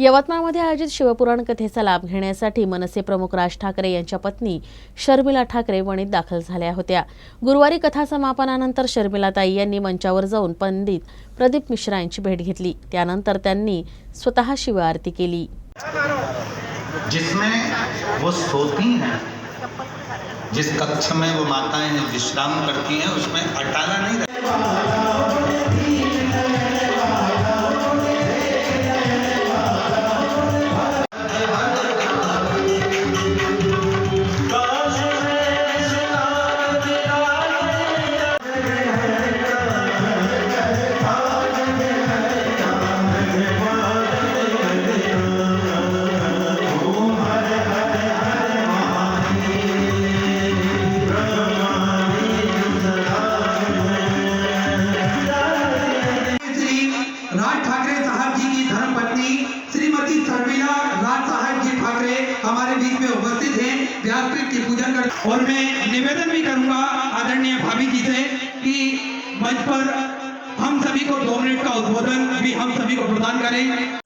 यवतमाळमध्ये आयोजित शिवपुराण कथेचा लाभ घेण्यासाठी मनसे प्रमुख राज ठाकरे यांच्या पत्नी शर्मिला ठाकरे वणीत दाखल झाल्या होत्या. गुरुवारी कथा समापनानंतर शर्मिलाताई यांनी मंचावर जाऊन पंडित प्रदीप मिश्रा यांची भेट घेतली. त्यानंतर त्यांनी स्वतः शिवआरती केली. जिसमें वो सोती हैं जिस कक्ष में वो माताएं विश्राम करती हैं उसमें अटाला नहीं राज ठाकरे साहब जी की धर्मपत्नी, श्रीमती शर्मिला राज साहब जी ठाकरे हमारे बीच में उपस्थित हैं। व्यासपीठ की पूजन कर और मैं निवेदन भी करूँगा आदरणीय भाभी जी से कि मंच पर हम सभी को दो मिनट का उद्बोधन भी हम सभी को प्रदान करें।